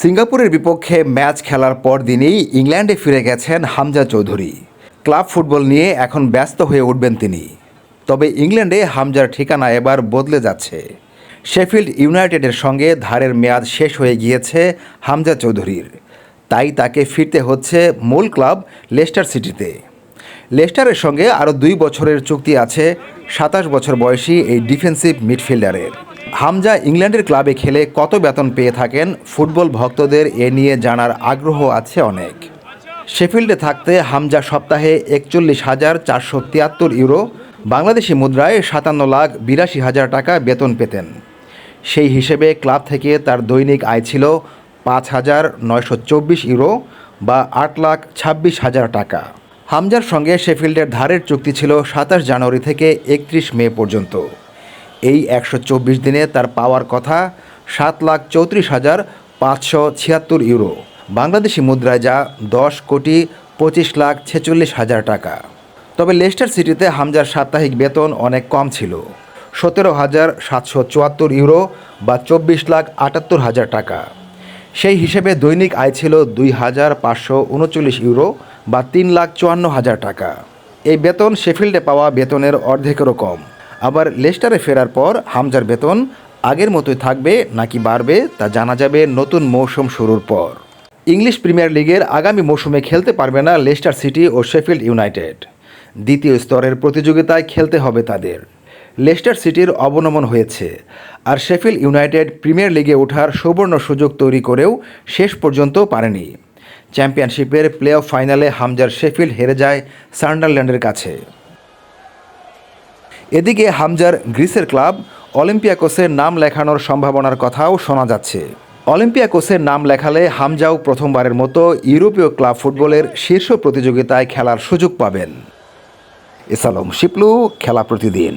সিঙ্গাপুরের বিপক্ষে ম্যাচ খেলার পর দিনই ইংল্যান্ডে ফিরে গেছেন হামজা চৌধুরী। ক্লাব ফুটবল নিয়ে এখন ব্যস্ত হয়ে উঠবেন তিনি। তবে ইংল্যান্ডে হামজার ঠিকানা এবার বদলে যাচ্ছে। শেফিল্ড ইউনাইটেডের সঙ্গে ধারের মেয়াদ শেষ হয়ে গিয়েছে হামজা চৌধুরীর। তাই তাকে ফিরতে হচ্ছে মূল ক্লাব লেস্টার সিটিতে। লেস্টারের সঙ্গে আরও দুই বছরের চুক্তি আছে, সাতাশ বছর বয়সী এই ডিফেন্সিভ মিডফিল্ডারের। হামজা ইংল্যান্ডের ক্লাবে খেলে কত বেতন পেয়ে থাকেন? ফুটবল ভক্তদের এ নিয়ে জানার আগ্রহ আছে অনেক। শেফিল্ডে থাকতে হামজা সপ্তাহে একচল্লিশ হাজার চারশো তিয়াত্তর ইউরো, বাংলাদেশি মুদ্রায় সাতান্ন লাখ বিরাশি হাজার টাকা বেতন পেতেন। সেই হিসেবে ক্লাব থেকে তার দৈনিক আয় ছিল পাঁচ হাজার নয়শো চব্বিশ ইউরো বা আট লাখ ছাব্বিশ হাজার টাকা। হামজার সঙ্গে শেফিল্ডের ধারের চুক্তি ছিল সাতাশ জানুয়ারি থেকে একত্রিশ মে পর্যন্ত। এই একশো চব্বিশ দিনে তার পাওয়ার কথা সাত লাখ চৌত্রিশ হাজার পাঁচশো ছিয়াত্তর ইউরো। বাংলাদেশি মুদ্রায় যা দশ কোটি পঁচিশ লাখ ছেচল্লিশ হাজার টাকা। তবে লেস্টার সিটিতে হামজার সাপ্তাহিক বেতন অনেক কম ছিল। সতেরো হাজার সাতশো চুয়াত্তর ইউরো বা চব্বিশ লাখ আটাত্তর হাজার টাকা। সেই হিসেবে দৈনিক আয় ছিল দুই হাজার পাঁচশো উনচল্লিশ ইউরো বা তিন লাখ চুয়ান্ন হাজার টাকা। এই বেতন শেফিল্ডে পাওয়া বেতনের অর্ধেকেরও কম। আবার লেস্টারে ফেরার পর হামজার বেতন আগের মতোই থাকবে নাকি বাড়বে তা জানা যাবে নতুন মৌসুম শুরুর পর। ইংলিশ প্রিমিয়ার লিগের আগামী মৌসুমে খেলতে পারবে না লেস্টার সিটি ও শেফিল্ড ইউনাইটেড। দ্বিতীয় স্তরের প্রতিযোগিতায় খেলতে হবে তাদের। লেস্টার সিটির অবনমন হয়েছে আর শেফিল্ড ইউনাইটেড প্রিমিয়ার লিগে ওঠার সুবর্ণ সুযোগ তৈরি করেও শেষ পর্যন্ত পারেনি। চ্যাম্পিয়নশিপের প্লে অফ ফাইনালে হামজার শেফিল্ড হেরে যায় সান্ডারল্যান্ডের কাছে। এদিকে হামজার গ্রিসের ক্লাব অলিম্পিয়াকোসের নাম লেখানোর সম্ভাবনার কথাও শোনা যাচ্ছে। অলিম্পিয়াকোসের নাম লেখালে হামজাও প্রথমবারের মতো ইউরোপীয় ক্লাব ফুটবলের শীর্ষ প্রতিযোগিতায় খেলার সুযোগ পাবেন। এসালম শিপলু, খেলা প্রতিদিন।